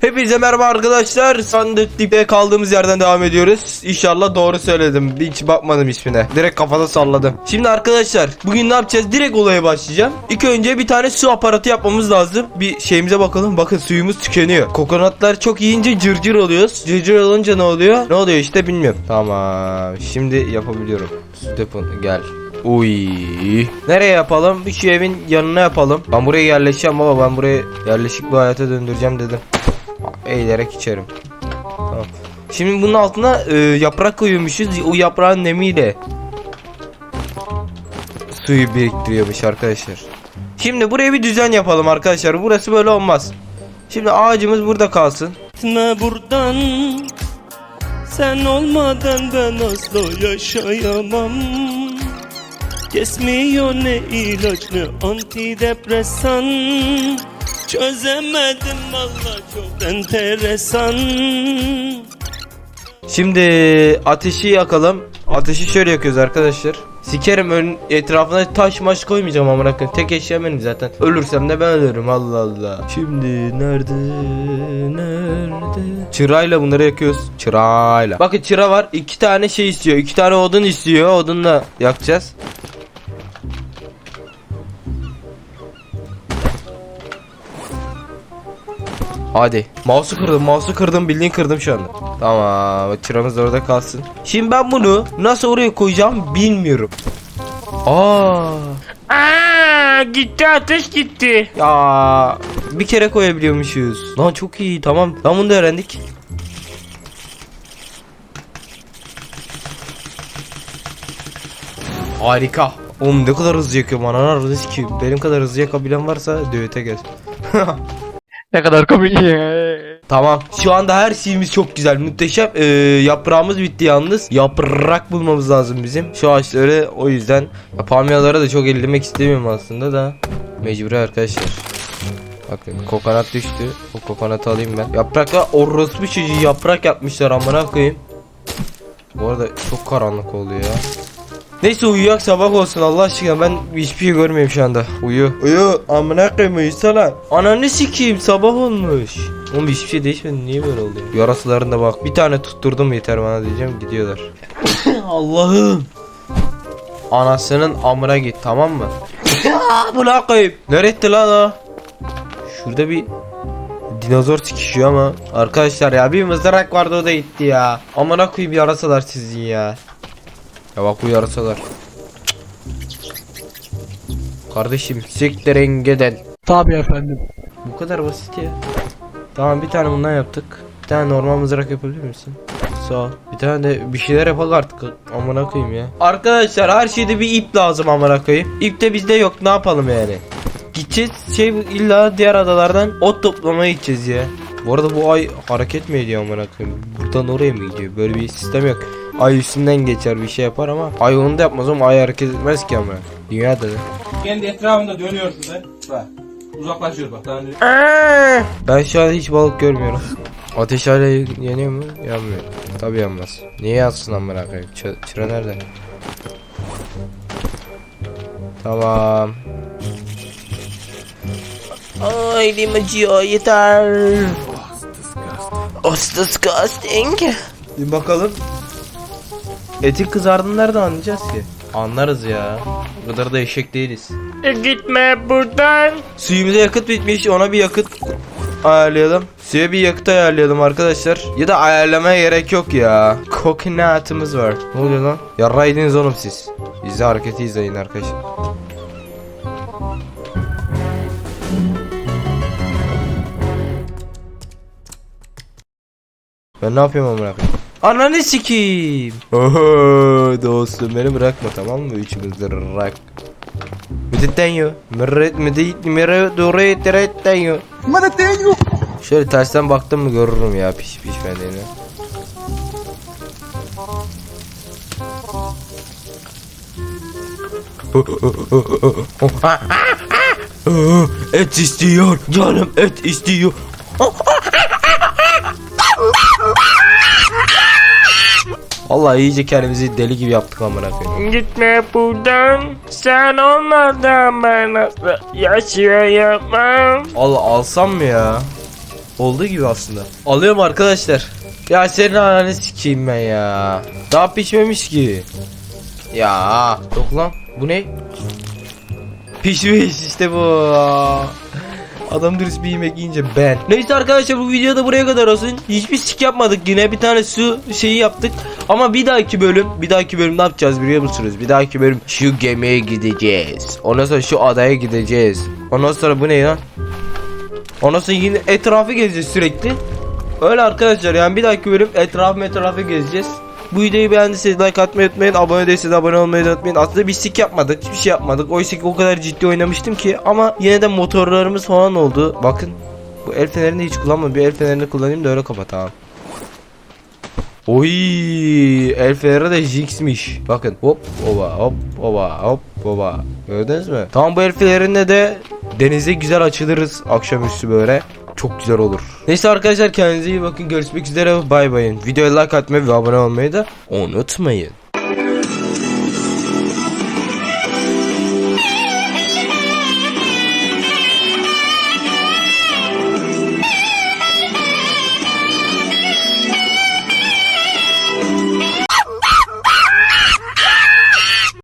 Hepinize merhaba arkadaşlar. Sandıkta kaldığımız yerden devam ediyoruz. İnşallah doğru söyledim. Hiç bakmadım ismine. Direkt kafada salladım. Şimdi arkadaşlar bugün ne yapacağız? Direkt olaya başlayacağım. İlk önce bir tane su aparatı yapmamız lazım. Bir şeyimize bakalım. Bakın suyumuz tükeniyor. Kokonatlar çok yiyince cırcır oluyoruz. Cırcır olunca ne oluyor? Ne oluyor işte bilmiyorum. Tamam. Şimdi yapabiliyorum. Su deponu gel. Uy. Nereye yapalım? Şu evin yanına yapalım. Ben buraya yerleşeceğim baba. Ben burayı yerleşik bir hayata döndüreceğim dedim. Eğilerek içerim. Tamam. Şimdi bunun altına e, yaprak koyuyormuşuz. O yaprağın nemiyle suyu biriktiriyormuş arkadaşlar. Şimdi buraya bir düzen yapalım arkadaşlar. Burası böyle olmaz. Şimdi ağacımız burada kalsın. Gitme buradan Sen olmadan ben asla yaşayamam Kesmiyor ne ilaç ne antidepresan Çözemedim valla çok enteresan Şimdi ateşi yakalım. Ateşi şöyle yakıyoruz arkadaşlar. Sikerim ön etrafına taş maş koymayacağım amına koyayım. Tek eşya benim zaten. Ölürsem de ben ölürüm Allah Allah. Şimdi nerede nerede? Çırayla bunları yakıyoruz. Çırayla. Bakın çıra var. iki tane şey istiyor. iki tane odun istiyor. Odunla yakacağız. Hadi. Mouse'u kırdım, mouse'u kırdım, bildiğin kırdım şu anda. Tamam, çıramız da orada kalsın. Şimdi ben bunu nasıl oraya koyacağım bilmiyorum. Aa, Aa, gitti ateş gitti ya bir kere koyabiliyormuşuz. Lan çok iyi, tamam. Lan bunu da öğrendik. Harika. Oğlum ne kadar hızlı arası ki. Benim kadar hızlı yakabilen varsa düete gel. Ne kadar komik. Tamam. Şu anda her şeyimiz çok güzel. Muhteşem. Ee, yaprağımız bitti yalnız. Yaprak bulmamız lazım bizim. Şu ağaçları o yüzden ya, palmiyalara da çok ellemek istemiyorum aslında da. Mecburi arkadaşlar. Bakın kokonat düştü. O kokonatı alayım ben. Yaprakla orospu çocuğu yaprak yapmışlar amına koyayım. Bu arada çok karanlık oluyor ya. Neyse uyuyak sabah olsun Allah aşkına ben hiçbir şey görmüyorum şu anda. Uyu. Uyu amına koyayım uyusana. Ananı sikeyim sabah olmuş. Oğlum hiçbir şey değişmedi niye böyle oldu? ya? Yarasılarında bak bir tane tutturdum yeter bana diyeceğim gidiyorlar. Allah'ım. Anasının amına git tamam mı? Amına koyayım. Nerede lan o? Şurada bir dinozor sikişiyor ama arkadaşlar ya bir mızrak vardı o da gitti ya. Amına koyayım yarasalar sizin ya. Ya bak bu yarasalar. Kardeşim siktir engeden. Tabii efendim. Bu kadar basit ya. Tamam bir tane bundan yaptık. Bir tane normal mızrak yapabilir misin? Sağ ol. Bir tane de bir şeyler yapalım artık. Amına koyayım ya. Arkadaşlar her şeyde bir ip lazım amına koyayım. İp de bizde yok. Ne yapalım yani? Gideceğiz şey illa diğer adalardan ot toplamaya gideceğiz ya. Bu arada bu ay hareket mi ediyor amına koyayım? Buradan oraya mı gidiyor? Böyle bir sistem yok. Ay üstünden geçer bir şey yapar ama ay onu da yapmaz ama ay hareket etmez ki amına. Dünyada da. Kendi etrafında dönüyorsun sen. Bak. Uzaklaşıyor bak. Daha önce. Ben şu an hiç balık görmüyorum. Ateş hala yanıyor mu? Yanmıyor. Tabi yanmaz. Niye yansın amına koyayım? Ç- çıra nerede? Tamam. Ay elim acıyor yeter. It's disgusting. Bir bakalım. Etin kızardığını nereden anlayacağız ki? Anlarız ya. Bu kadar da eşek değiliz. E, Gitme buradan Suyumuza yakıt bitmiş ona bir yakıt ayarlayalım. Suya bir yakıt ayarlayalım arkadaşlar. Ya da ayarlamaya gerek yok ya. Kokonatımız var. Ne oluyor lan? Yarraydınız oğlum siz. İzle hareketi izleyin arkadaşlar. Ben ne yapıyorum amına koyayım? Ananı sikeyim. Oho dostum beni bırakma tamam mı? Üçümüz de rak. Müdettenyo. Mırret müddet mire dure terettenyo. Müdettenyo. Şöyle tersten baktım mı görürüm ya piş pişmediğini. et istiyor canım et istiyor. Vallahi iyice kendimizi deli gibi yaptık amına koyayım. Gitme buradan Sen olmadan ben asla yaşayamam Al alsam mı ya? olduğu gibi aslında. Alıyorum arkadaşlar. Ya senin ananı sikeyim ben ya. Daha pişmemiş ki. Ya yok lan bu ne? Pişmiş işte bu. Adam dürüst bir yemek yiyince ben. Neyse arkadaşlar bu videoda buraya kadar olsun. Hiçbir sik yapmadık yine. Bir tane su şeyi yaptık. Ama bir dahaki bölüm, bir dahaki bölüm ne yapacağız biliyor musunuz? Bir dahaki bölüm şu gemiye gideceğiz. Ondan sonra şu adaya gideceğiz. Ondan sonra bu ne ya? Ondan sonra yine etrafı gezeceğiz sürekli. Öyle arkadaşlar yani bir dahaki bölüm etrafı etrafı gezeceğiz. Bu videoyu beğendiyseniz like atmayı unutmayın. Abone değilseniz abone olmayı unutmayın. Aslında bir sik yapmadık. Hiçbir şey yapmadık. Oysa ki o kadar ciddi oynamıştım ki. Ama yine de motorlarımız falan oldu. Bakın. Bu el fenerini hiç kullanmadım. Bir el fenerini kullanayım da öyle kapat tamam. Oy, el feneri de Jinx'miş. Bakın hop oba hop oba hop oba. Gördünüz mü? Tamam bu el fenerinde de denize güzel açılırız akşamüstü böyle. Çok güzel olur. Neyse arkadaşlar kendinize iyi bakın. Görüşmek üzere. Bay bayın. Videoya like atmayı ve abone olmayı da unutmayın.